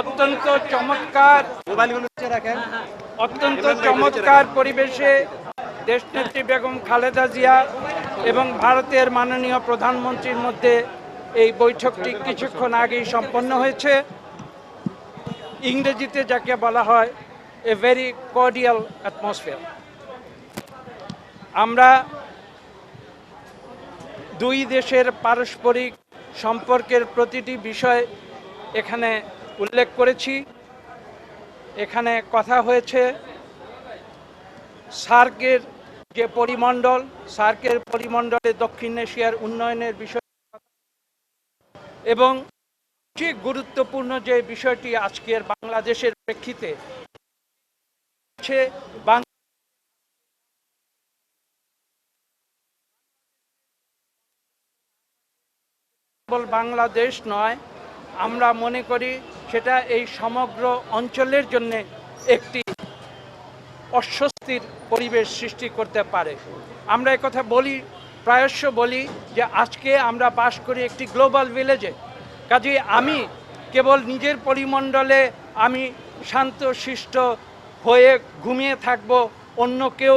অত্যন্ত চমৎকার। অত্যন্ত চমৎকার পরিবেশে দেশনেত্রী বেগম খালেদা জিয়া এবং ভারতের মাননীয় প্রধানমন্ত্রীর মধ্যে এই বৈঠকটি কিছুক্ষণ আগেই সম্পন্ন হয়েছে। ইংরেজিতে যাকে বলা হয় এ ভেরি কর্ডিয়াল অ্যাটমসফিয়ার আমরা দুই দেশের পারস্পরিক সম্পর্কের প্রতিটি বিষয় এখানে উল্লেখ করেছি। এখানে কথা হয়েছে, সার্কের যে পরিমণ্ডল, সার্কের পরিমণ্ডলে দক্ষিণ এশিয়ার উন্নয়নের বিষয় এবং সবচেয়ে গুরুত্বপূর্ণ যে বিষয়টি আজকের বাংলাদেশের প্রেক্ষিতে বাংলাদেশ নয়, আমরা মনে করি সেটা এই সমগ্র অঞ্চলের জন্য একটি অস্বস্তির পরিবেশ সৃষ্টি করতে পারে। আমরা কথা বলি, প্রায়শ বলি যে আজকে আমরা বাস করি একটি গ্লোবাল ভিলেজে। কাজেই আমি কেবল নিজের পরিমণ্ডলে আমি শান্ত, শিষ্ট হয়ে ঘুমিয়ে থাকব, অন্য কেউ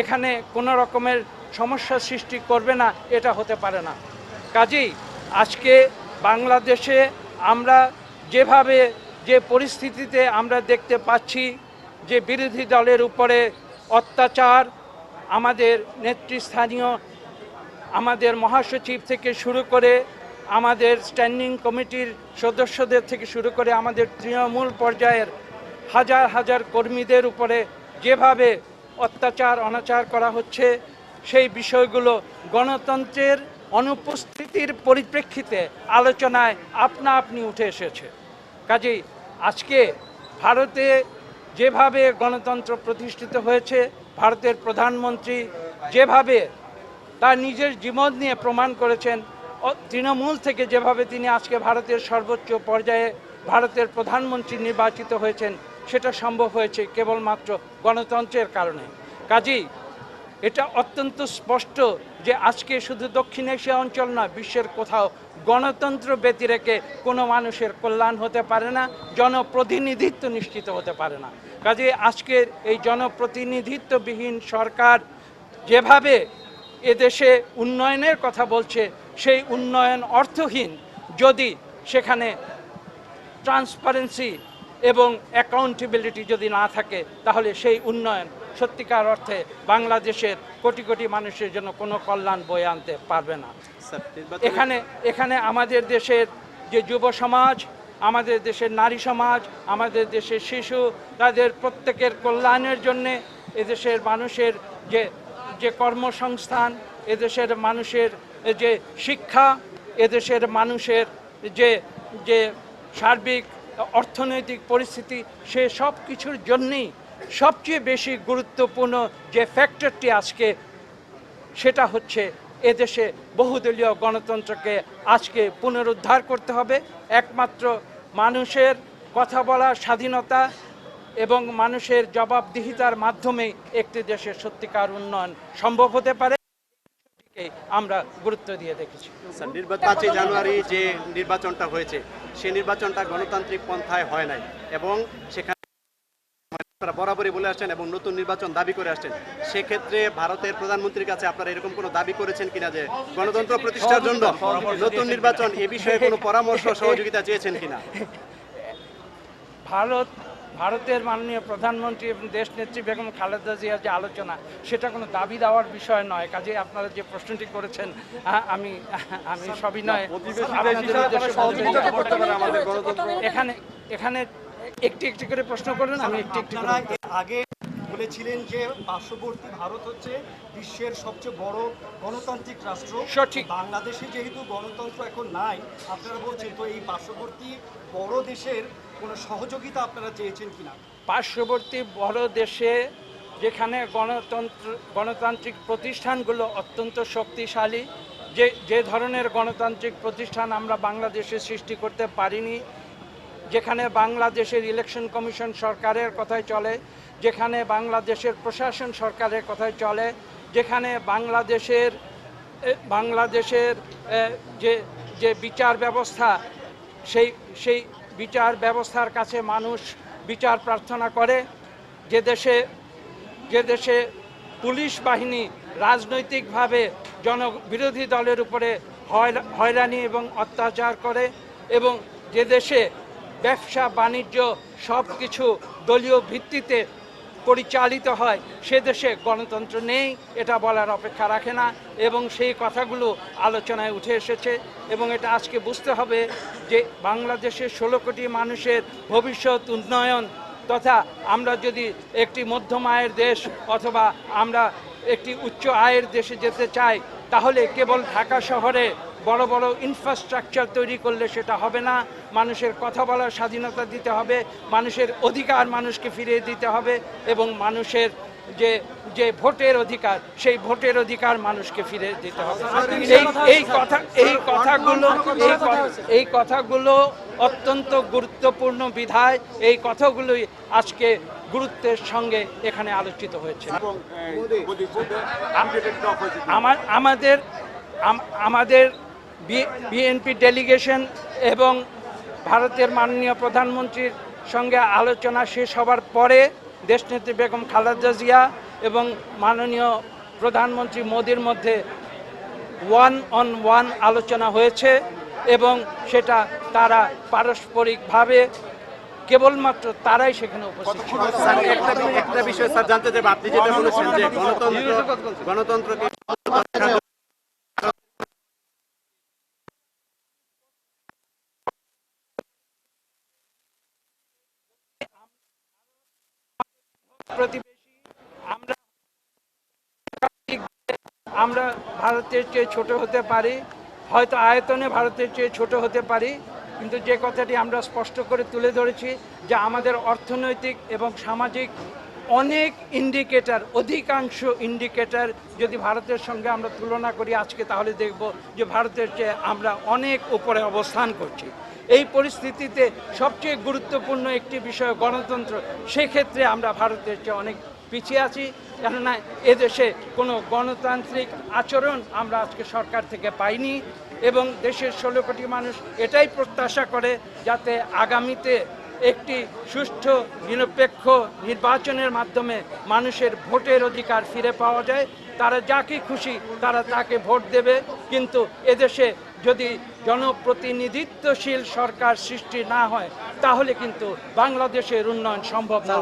এখানে কোনো রকমের সমস্যা সৃষ্টি করবে না, এটা হতে পারে না। কাজেই আজকে বাংলাদেশে আমরা যেভাবে যে পরিস্থিতিতে আমরা দেখতে পাচ্ছি যে বিরোধী দলের উপরে অত্যাচার, আমাদের নেতৃস্থানীয় আমাদের মহাসচিব থেকে শুরু করে আমাদের স্ট্যান্ডিং কমিটির সদস্যদের থেকে শুরু করে আমাদের তৃণমূল পর্যায়ের হাজার হাজার কর্মীদের উপরে যেভাবে অত্যাচার, অনাচার করা হচ্ছে, সেই বিষয়গুলো গণতন্ত্রের অনুপস্থিতির পরিপ্রেক্ষিতে আলোচনায় আপনা আপনি উঠে এসেছে। কাজেই আজকে ভারতে যেভাবে গণতন্ত্র প্রতিষ্ঠিত হয়েছে, ভারতের প্রধানমন্ত্রী যেভাবে তার নিজের জীবন নিয়ে প্রমাণ করেছেন তৃণমূল থেকে যেভাবে তিনি আজকে ভারতের সর্বোচ্চ পর্যায়ে ভারতের প্রধানমন্ত্রী নির্বাচিত হয়েছেন, সেটা সম্ভব হয়েছে কেবলমাত্র গণতন্ত্রের কারণে। কাজেই এটা অত্যন্ত স্পষ্ট যে আজকে শুধু দক্ষিণ এশিয়া অঞ্চল নয়, বিশ্বের কোথাও গণতন্ত্র ব্যতিরেকে কোনো মানুষের কল্যাণ হতে পারে না, জনপ্রতিনিধিত্ব নিশ্চিত হতে পারে না। কাজে আজকের এই জনপ্রতিনিধিত্ববিহীন সরকার যেভাবে এদেশে উন্নয়নের কথা বলছে, সেই উন্নয়ন অর্থহীন যদি সেখানে ট্রান্সপারেন্সি এবং অ্যাকাউন্টেবিলিটি যদি না থাকে, তাহলে সেই উন্নয়ন সত্যিকার অর্থে বাংলাদেশের কোটি কোটি মানুষের জন্য কোনো কল্যাণ বয়ে আনতে পারবে না। এখানে এখানে আমাদের দেশের যে যুব সমাজ আমাদের দেশের নারী সমাজ আমাদের দেশের শিশু তাদের প্রত্যেকের কল্যাণের জন্যে এদেশের মানুষের যে যে কর্মসংস্থান এদেশের মানুষের যে শিক্ষা এদেশের মানুষের যে যে সার্বিক অর্থনৈতিক পরিস্থিতি সে সব কিছুর জন্যেই সবচেয়ে বেশি গুরুত্বপূর্ণ যে ফ্যাক্টরটি আজকে, সেটা হচ্ছে এদেশে বহুদলীয় গণতন্ত্রকে আজকে পুনরুদ্ধার করতে হবে। একমাত্র মানুষের কথা বলার স্বাধীনতা এবং মানুষের জবাবদিহিতার মাধ্যমে একটি দেশের সত্যিকার উন্নয়ন সম্ভব হতে পারে। আমরা গুরুত্ব দিয়ে দেখেছি। পাঁচই জানুয়ারি যে নির্বাচনটা হয়েছে, সেই নির্বাচনটা গণতান্ত্রিক পন্থায় হয় নাই এবং সেখানে আপনারা বরাবরই বলে আসছেন এবং নতুন নির্বাচন দাবি করে আসছেন সেক্ষেত্রে ভারতের প্রধানমন্ত্রীর কাছে আপনারা এরকম কোনো দাবি করেছেন কিনা যে গণতন্ত্র প্রতিষ্ঠার জন্য নতুন নির্বাচন এ বিষয়ে কোনো পরামর্শ সহযোগিতা চেয়েছেন কিনা? ভারত ভারতের মাননীয় প্রধানমন্ত্রী এবং দেশ নেত্রী বেগম খালেদা জিয়ার যে আলোচনা সেটা কোনো দাবি দেওয়ার বিষয় নয়। কাজে আপনারা যে প্রশ্নটি করেছেন আমি আমি বলতে চাই। এখানে এখানে একটি একটি করে প্রশ্ন করবেন আমি একটি একটি আগে বলেছিলেন যে পার্শ্ববর্তী ভারত হচ্ছে বিশ্বের সবচেয়ে বড় গণতান্ত্রিক রাষ্ট্র সঠিক। বাংলাদেশে যেহেতু গণতন্ত্র এখন নাই আপনারা বলছেন তো এই পার্শ্ববর্তী বড় দেশের কোনো সহযোগিতা আপনারা চেয়েছেন কিনা পার্শ্ববর্তী বড় দেশে যেখানে গণতন্ত্র গণতান্ত্রিক প্রতিষ্ঠানগুলো অত্যন্ত শক্তিশালী যে যে ধরনের গণতান্ত্রিক প্রতিষ্ঠান আমরা বাংলাদেশে সৃষ্টি করতে পারিনি যেখানে বাংলাদেশের ইলেকশন কমিশন সরকারের কথায় চলে, যেখানে বাংলাদেশের প্রশাসন সরকারের কথায় চলে, যেখানে বাংলাদেশের বাংলাদেশের যে যে বিচার ব্যবস্থা, সেই সেই বিচার ব্যবস্থার কাছে মানুষ বিচার প্রার্থনা করে। যে দেশে যে দেশে পুলিশ বাহিনী রাজনৈতিকভাবে জনবিরোধী দলের উপরে হয়রা- হয়রানি এবং অত্যাচার করে এবং যে দেশে ব্যবসা, বাণিজ্য সব কিছু দলীয় ভিত্তিতে পরিচালিত হয়। সে দেশে গণতন্ত্র নেই, এটা বলার অপেক্ষা রাখে না এবং সেই কথাগুলো আলোচনায় উঠে এসেছে এবং এটা আজকে বুঝতে হবে যে বাংলাদেশের ষোলো কোটি মানুষের ভবিষ্যৎ উন্নয়ন তথা আমরা যদি একটি মধ্যম আয়ের দেশ অথবা আমরা একটি উচ্চ আয়ের দেশে যেতে চাই, তাহলে কেবল ঢাকা শহরে বড় বড় ইনফ্রাস্ট্রাকচার তৈরি করলে সেটা হবে না। মানুষের কথা বলার স্বাধীনতা দিতে হবে। মানুষের অধিকার মানুষকে ফিরিয়ে দিতে হবে এবং মানুষের যে যে ভোটের অধিকার সেই ভোটের অধিকার মানুষকে ফিরে দিতে হবে। এই এই কথা এই কথাগুলো এই কথাগুলো অত্যন্ত গুরুত্বপূর্ণ বিধায় এই কথাগুলোই আজকে গুরুত্বের সঙ্গে এখানে আলোচিত হয়েছে। আমার আমাদের আমাদের বিএনপি ডেলিগেশন এবং ভারতের মাননীয় প্রধানমন্ত্রীর সঙ্গে আলোচনা শেষ হবার পরে দেশনেত্রী বেগম খালেদা জিয়া এবং মাননীয় প্রধানমন্ত্রী মোদির মধ্যে ওয়ান অন ওয়ান আলোচনা হয়েছে এবং সেটা তারা পারস্পরিকভাবে কেবলমাত্র তারাই সেখানে উপস্থিত একটা বিষয় জানতে গণতন্ত্রকে আমরা ভারতের চেয়ে ছোট হতে পারি, হয়তো আয়তনে ভারতের চেয়ে ছোট হতে পারি, কিন্তু যে কথাটি আমরা স্পষ্ট করে তুলে ধরেছি যে আমাদের অর্থনৈতিক এবং সামাজিক অনেক ইন্ডিকেটার অধিকাংশ ইন্ডিকেটার যদি ভারতের সঙ্গে আমরা তুলনা করি আজকে, তাহলে দেখব যে ভারতের চেয়ে আমরা অনেক উপরে অবস্থান করছি। এই পরিস্থিতিতে সবচেয়ে গুরুত্বপূর্ণ একটি বিষয় গণতন্ত্র, সেক্ষেত্রে আমরা ভারতের চেয়ে অনেক পিছিয়ে আছি। কেননা এদেশে কোনো গণতান্ত্রিক আচরণ আমরা আজকে সরকার থেকে পাইনি এবং দেশের ষোলো কোটি মানুষ এটাই প্রত্যাশা করে যাতে আগামীতে একটি সুষ্ঠু, নিরপেক্ষ নির্বাচনের মাধ্যমে মানুষের ভোটের অধিকার ফিরে পাওয়া যায়। তারা যাকে খুশি তারা তাকে ভোট দেবে। কিন্তু এদেশে যদি জনপ্রতিনিধিত্বশীল সরকার সৃষ্টি না হয়, তাহলে কিন্তু বাংলাদেশের উন্নয়ন সম্ভব না।